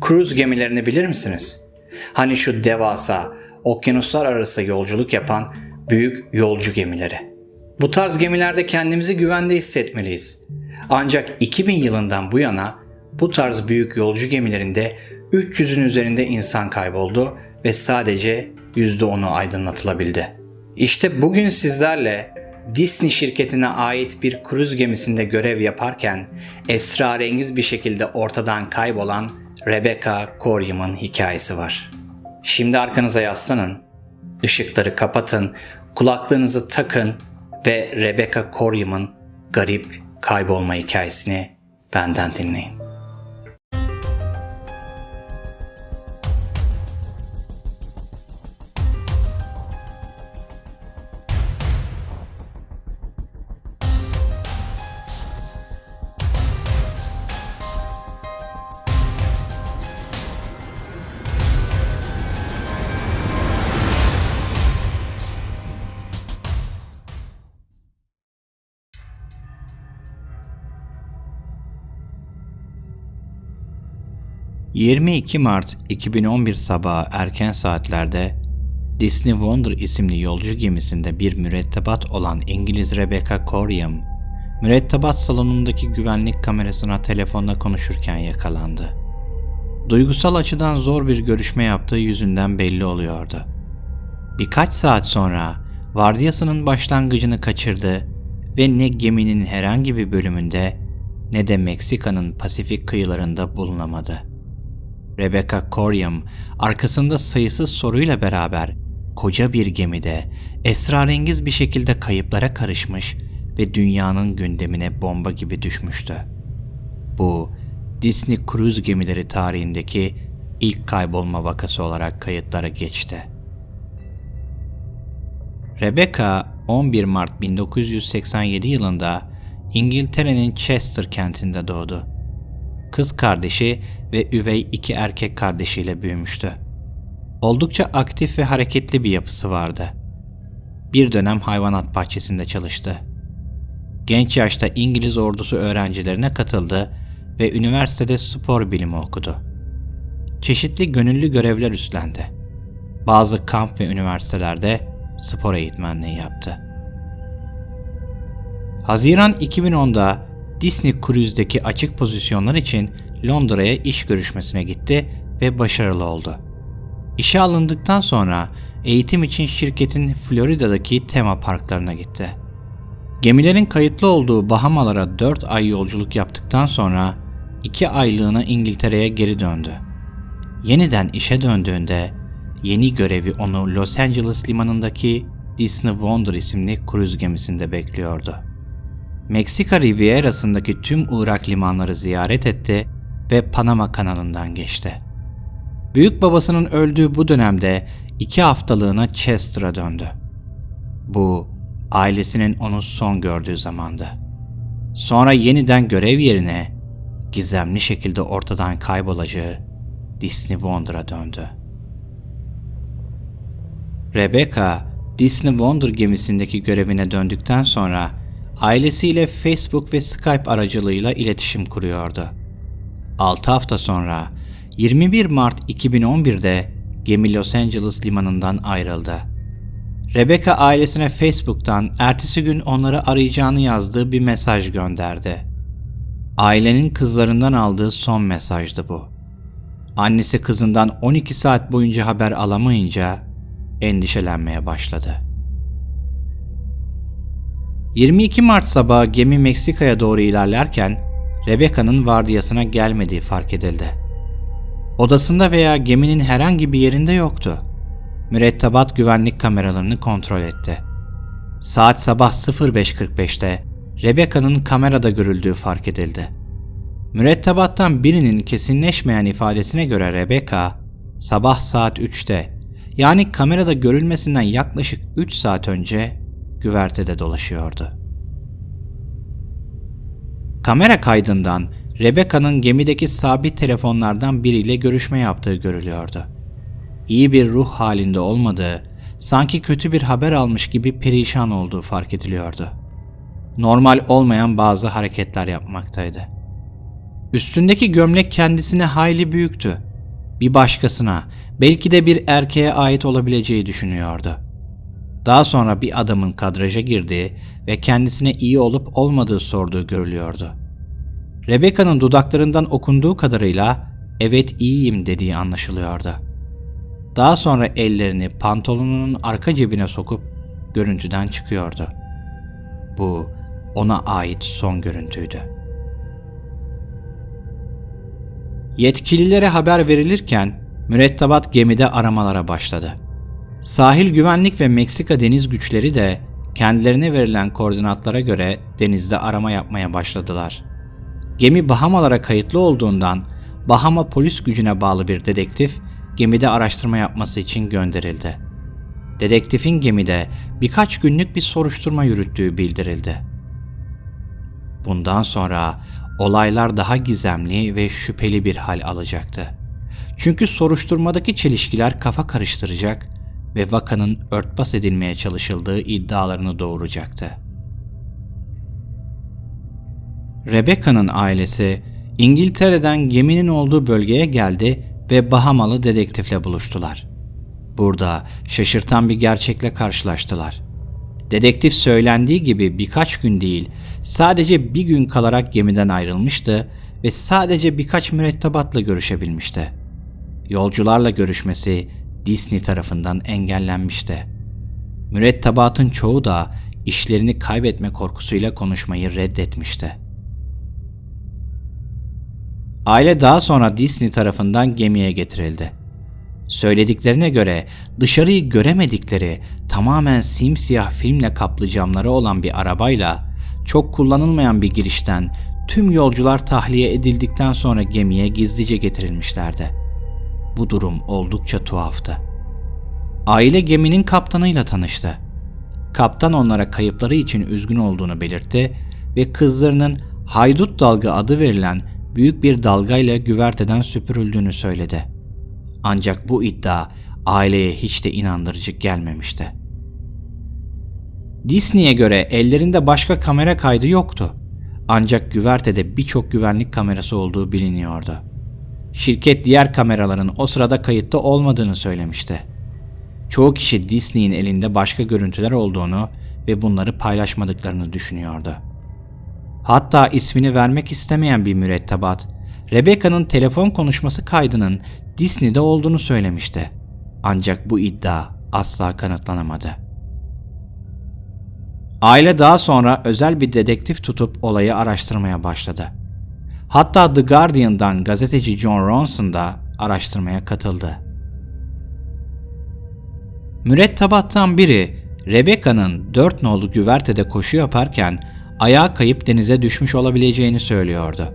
Kruz gemilerini bilir misiniz? Hani şu devasa, okyanuslar arası yolculuk yapan büyük yolcu gemileri. Bu tarz gemilerde kendimizi güvende hissetmeliyiz. Ancak 2000 yılından bu yana bu tarz büyük yolcu gemilerinde 300'ün üzerinde insan kayboldu ve sadece %10'u aydınlatılabildi. İşte bugün sizlerle Disney şirketine ait bir kruz gemisinde görev yaparken esrarengiz bir şekilde ortadan kaybolan Rebecca Coryam'ın hikayesi var. Şimdi arkanıza yaslanın, ışıkları kapatın, kulaklığınızı takın ve Rebecca Coryam'ın garip kaybolma hikayesini benden dinleyin. ...22 Mart 2011 sabahı erken saatlerde... ...Disney Wonder isimli yolcu gemisinde bir mürettebat olan İngiliz Rebecca Coryam... ...mürettebat salonundaki güvenlik kamerasına telefonla konuşurken yakalandı. Duygusal açıdan zor bir görüşme yaptığı yüzünden belli oluyordu. Birkaç saat sonra vardiyasının başlangıcını kaçırdı ve ne geminin herhangi bir bölümünde ne de Meksika'nın Pasifik kıyılarında bulunamadı. Rebecca Coryam arkasında sayısız soruyla beraber koca bir gemide esrarengiz bir şekilde kayıplara karışmış ve dünyanın gündemine bomba gibi düşmüştü. Bu Disney Cruise gemileri tarihindeki ilk kaybolma vakası olarak kayıtlara geçti. Rebecca 11 Mart 1987 yılında İngiltere'nin Chester kentinde doğdu. Kız kardeşi ve üvey iki erkek kardeşiyle büyümüştü. Oldukça aktif ve hareketli bir yapısı vardı. Bir dönem hayvanat bahçesinde çalıştı. Genç yaşta İngiliz ordusu öğrencilerine katıldı ve üniversitede spor bilimi okudu. Çeşitli gönüllü görevler üstlendi. Bazı kamp ve üniversitelerde spor eğitmenliği yaptı. Haziran 2010'da Disney Cruise'deki açık pozisyonlar için Londra'ya iş görüşmesine gitti ve başarılı oldu. İşe alındıktan sonra eğitim için şirketin Florida'daki tema parklarına gitti. Gemilerin kayıtlı olduğu Bahamalara 4 ay yolculuk yaptıktan sonra 2 aylığına İngiltere'ye geri döndü. Yeniden işe döndüğünde yeni görevi onu Los Angeles limanındaki Disney Wonder isimli kruz gemisinde bekliyordu. Meksika Rivierası'ndaki tüm Irak limanları ziyaret etti ve Panama kanalından geçti. Büyük babasının öldüğü bu dönemde iki haftalığına Chester'a döndü. Bu ailesinin onu son gördüğü zamandı. Sonra yeniden görev yerine gizemli şekilde ortadan kaybolacağı Disney Wonder'a döndü. Rebecca, Disney Wonder gemisindeki görevine döndükten sonra ailesiyle Facebook ve Skype aracılığıyla iletişim kuruyordu. 6 hafta sonra 21 Mart 2011'de gemi Los Angeles limanından ayrıldı. Rebecca ailesine Facebook'tan ertesi gün onları arayacağını yazdığı bir mesaj gönderdi. Ailenin kızlarından aldığı son mesajdı bu. Annesi kızından 12 saat boyunca haber alamayınca endişelenmeye başladı. 22 Mart sabahı gemi Meksika'ya doğru ilerlerken Rebecca'nın vardiyasına gelmediği fark edildi. Odasında veya geminin herhangi bir yerinde yoktu. Mürettebat güvenlik kameralarını kontrol etti. Saat sabah 05.45'te Rebecca'nın kamerada görüldüğü fark edildi. Mürettebattan birinin kesinleşmeyen ifadesine göre Rebecca sabah saat 3'te yani kamerada görülmesinden yaklaşık 3 saat önce güvertede dolaşıyordu. Kamera kaydından Rebecca'nın gemideki sabit telefonlardan biriyle görüşme yaptığı görülüyordu. İyi bir ruh halinde olmadığı, sanki kötü bir haber almış gibi perişan olduğu fark ediliyordu. Normal olmayan bazı hareketler yapmaktaydı. Üstündeki gömlek kendisine hayli büyüktü. Bir başkasına, belki de bir erkeğe ait olabileceği düşünüyordu. Daha sonra bir adamın kadraja girdiği ve kendisine iyi olup olmadığı sorduğu görülüyordu. Rebecca'nın dudaklarından okunduğu kadarıyla evet iyiyim dediği anlaşılıyordu. Daha sonra ellerini pantolonunun arka cebine sokup görüntüden çıkıyordu. Bu ona ait son görüntüydü. Yetkililere haber verilirken mürettebat gemide aramalara başladı. Sahil güvenlik ve Meksika deniz güçleri de kendilerine verilen koordinatlara göre denizde arama yapmaya başladılar. Gemi Bahamalara kayıtlı olduğundan Bahama polis gücüne bağlı bir dedektif gemide araştırma yapması için gönderildi. Dedektifin gemide birkaç günlük bir soruşturma yürüttüğü bildirildi. Bundan sonra olaylar daha gizemli ve şüpheli bir hal alacaktı. Çünkü soruşturmadaki çelişkiler kafa karıştıracak ve vakanın örtbas edilmeye çalışıldığı iddialarını doğuracaktı. Rebecca'nın ailesi İngiltere'den geminin olduğu bölgeye geldi ve Bahamalı dedektifle buluştular. Burada şaşırtan bir gerçekle karşılaştılar. Dedektif söylendiği gibi birkaç gün değil, sadece bir gün kalarak gemiden ayrılmıştı ve sadece birkaç mürettebatla görüşebilmişti. Yolcularla görüşmesi Disney tarafından engellenmişti. Mürettebatın çoğu da işlerini kaybetme korkusuyla konuşmayı reddetmişti. Aile daha sonra Disney tarafından gemiye getirildi. Söylediklerine göre dışarıyı göremedikleri tamamen simsiyah filmle kaplı camları olan bir arabayla çok kullanılmayan bir girişten tüm yolcular tahliye edildikten sonra gemiye gizlice getirilmişlerdi. Bu durum oldukça tuhaftı. Aile geminin kaptanıyla tanıştı. Kaptan onlara kayıpları için üzgün olduğunu belirtti ve kızlarının Haydut Dalga adı verilen büyük bir dalgayla güverteden süpürüldüğünü söyledi. Ancak bu iddia aileye hiç de inandırıcı gelmemişti. Disney'e göre ellerinde başka kamera kaydı yoktu. Ancak güvertede birçok güvenlik kamerası olduğu biliniyordu. Şirket diğer kameraların o sırada kayıtta olmadığını söylemişti. Çoğu kişi Disney'in elinde başka görüntüler olduğunu ve bunları paylaşmadıklarını düşünüyordu. Hatta ismini vermek istemeyen bir mürettebat, Rebecca'nın telefon konuşması kaydının Disney'de olduğunu söylemişti. Ancak bu iddia asla kanıtlanamadı. Aile daha sonra özel bir dedektif tutup olayı araştırmaya başladı. Hatta The Guardian'dan gazeteci John Ronson da araştırmaya katıldı. Mürettebattan biri Rebecca'nın dört nolu güvertede koşu yaparken ayağa kayıp denize düşmüş olabileceğini söylüyordu.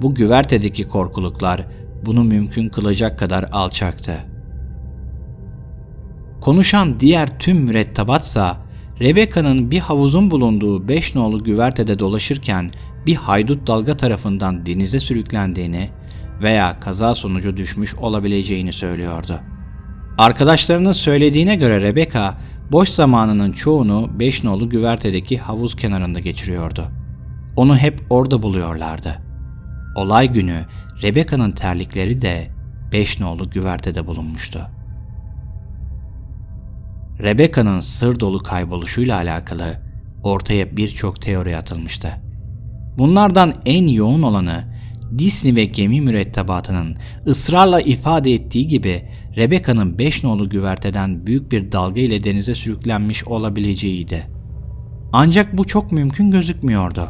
Bu güvertedeki korkuluklar bunu mümkün kılacak kadar alçaktı. Konuşan diğer tüm mürettebatsa Rebecca'nın bir havuzun bulunduğu 5 nolu güvertede dolaşırken bir haydut dalga tarafından denize sürüklendiğini veya kaza sonucu düşmüş olabileceğini söylüyordu. Arkadaşlarının söylediğine göre Rebecca boş zamanının çoğunu 5 nolu güvertedeki havuz kenarında geçiriyordu. Onu hep orada buluyorlardı. Olay günü Rebecca'nın terlikleri de 5 nolu güvertede bulunmuştu. Rebecca'nın sır dolu kayboluşuyla alakalı ortaya birçok teori atılmıştı. Bunlardan en yoğun olanı Disney ve gemi mürettebatının ısrarla ifade ettiği gibi Rebecca'nın 5 nolu güverteden büyük bir dalga ile denize sürüklenmiş olabileceğiydi. Ancak bu çok mümkün gözükmüyordu.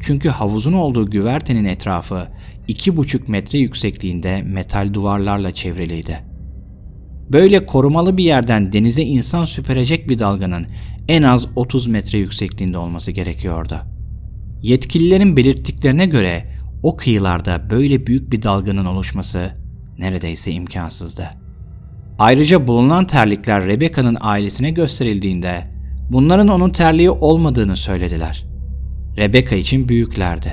Çünkü havuzun olduğu güvertenin etrafı 2,5 metre yüksekliğinde metal duvarlarla çevriliydi. Böyle korumalı bir yerden denize insan süperecek bir dalganın en az 30 metre yüksekliğinde olması gerekiyordu. Yetkililerin belirttiklerine göre o kıyılarda böyle büyük bir dalganın oluşması neredeyse imkansızdı. Ayrıca bulunan terlikler Rebecca'nın ailesine gösterildiğinde bunların onun terliği olmadığını söylediler. Rebecca için büyüklerdi.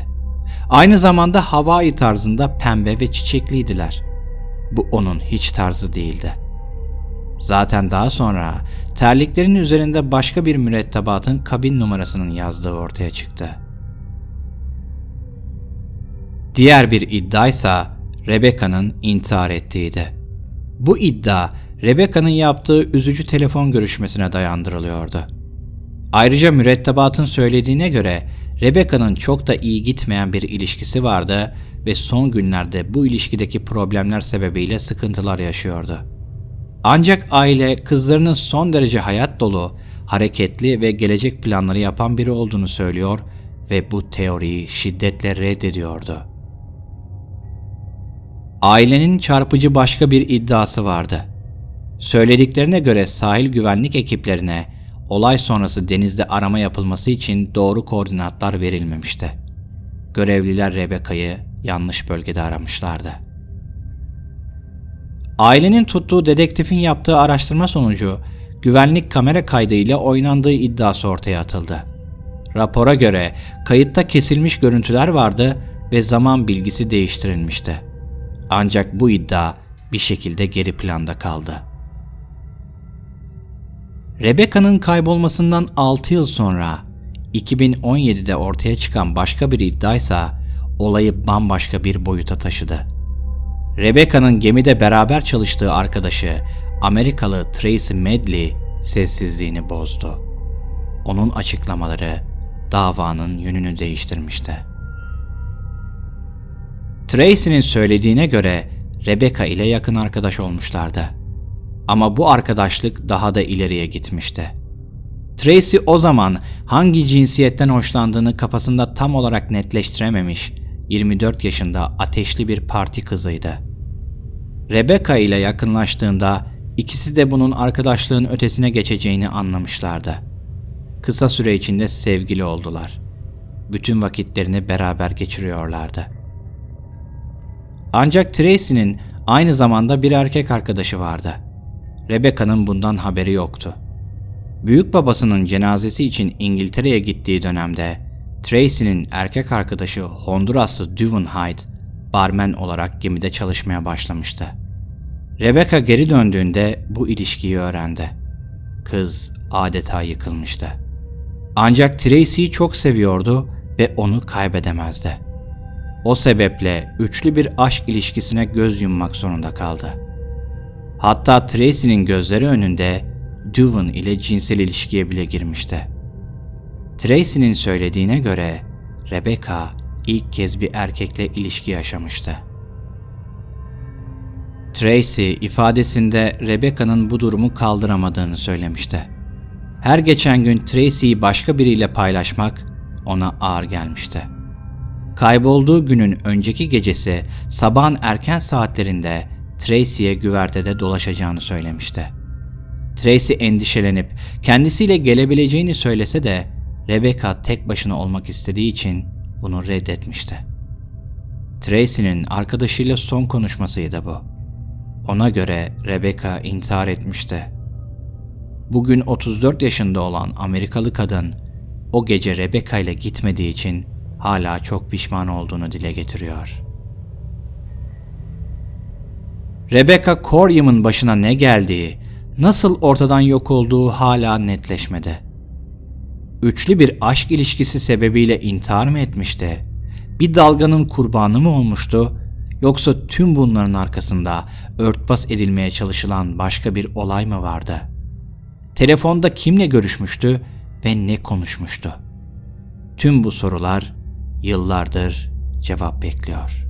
Aynı zamanda Hawaii tarzında pembe ve çiçekliydiler. Bu onun hiç tarzı değildi. Zaten daha sonra terliklerin üzerinde başka bir mürettebatın kabin numarasının yazdığı ortaya çıktı. Diğer bir iddia ise Rebecca'nın intihar ettiğiydi. Bu iddia Rebecca'nın yaptığı üzücü telefon görüşmesine dayandırılıyordu. Ayrıca mürettebatın söylediğine göre Rebecca'nın çok da iyi gitmeyen bir ilişkisi vardı ve son günlerde bu ilişkideki problemler sebebiyle sıkıntılar yaşıyordu. Ancak aile kızlarının son derece hayat dolu, hareketli ve gelecek planları yapan biri olduğunu söylüyor ve bu teoriyi şiddetle reddediyordu. Ailenin çarpıcı başka bir iddiası vardı. Söylediklerine göre sahil güvenlik ekiplerine olay sonrası denizde arama yapılması için doğru koordinatlar verilmemişti. Görevliler Rebecca'yı yanlış bölgede aramışlardı. Ailenin tuttuğu dedektifin yaptığı araştırma sonucu güvenlik kamera kaydı ile oynandığı iddiası ortaya atıldı. Rapora göre kayıtta kesilmiş görüntüler vardı ve zaman bilgisi değiştirilmişti. Ancak bu iddia bir şekilde geri planda kaldı. Rebecca'nın kaybolmasından 6 yıl sonra 2017'de ortaya çıkan başka bir iddiaysa olayı bambaşka bir boyuta taşıdı. Rebecca'nın gemide beraber çalıştığı arkadaşı Amerikalı Tracy Medley sessizliğini bozdu. Onun açıklamaları davanın yönünü değiştirmişti. Tracy'nin söylediğine göre Rebecca ile yakın arkadaş olmuşlardı. Ama bu arkadaşlık daha da ileriye gitmişti. Tracy o zaman hangi cinsiyetten hoşlandığını kafasında tam olarak netleştirememiş, 24 yaşında ateşli bir parti kızıydı. Rebecca ile yakınlaştığında ikisi de bunun arkadaşlığın ötesine geçeceğini anlamışlardı. Kısa süre içinde sevgili oldular. Bütün vakitlerini beraber geçiriyorlardı. Ancak Tracy'nin aynı zamanda bir erkek arkadaşı vardı. Rebecca'nın bundan haberi yoktu. Büyük babasının cenazesi için İngiltere'ye gittiği dönemde Tracy'nin erkek arkadaşı Honduraslı Duvin Hyde barmen olarak gemide çalışmaya başlamıştı. Rebecca geri döndüğünde bu ilişkiyi öğrendi. Kız adeta yıkılmıştı. Ancak Tracy'yi çok seviyordu ve onu kaybedemezdi. O sebeple üçlü bir aşk ilişkisine göz yummak zorunda kaldı. Hatta Tracy'nin gözleri önünde Duvin ile cinsel ilişkiye bile girmişti. Tracy'nin söylediğine göre Rebecca ilk kez bir erkekle ilişki yaşamıştı. Tracy ifadesinde Rebecca'nın bu durumu kaldıramadığını söylemişti. Her geçen gün Tracy'yi başka biriyle paylaşmak ona ağır gelmişti. Kaybolduğu günün önceki gecesi sabahın erken saatlerinde Tracy'ye güvertede dolaşacağını söylemişti. Tracy endişelenip kendisiyle gelebileceğini söylese de Rebecca tek başına olmak istediği için bunu reddetmişti. Tracy'nin arkadaşıyla son konuşmasıydı bu. Ona göre Rebecca intihar etmişti. Bugün 34 yaşında olan Amerikalı kadın o gece Rebecca ile gitmediği için hala çok pişman olduğunu dile getiriyor. Rebecca Coryam'ın başına ne geldiği, nasıl ortadan yok olduğu hala netleşmedi. Üçlü bir aşk ilişkisi sebebiyle intihar mı etmişti? Bir dalganın kurbanı mı olmuştu? Yoksa tüm bunların arkasında örtbas edilmeye çalışılan başka bir olay mı vardı? Telefonda kimle görüşmüştü ve ne konuşmuştu? Tüm bu sorular yıllardır cevap bekliyor.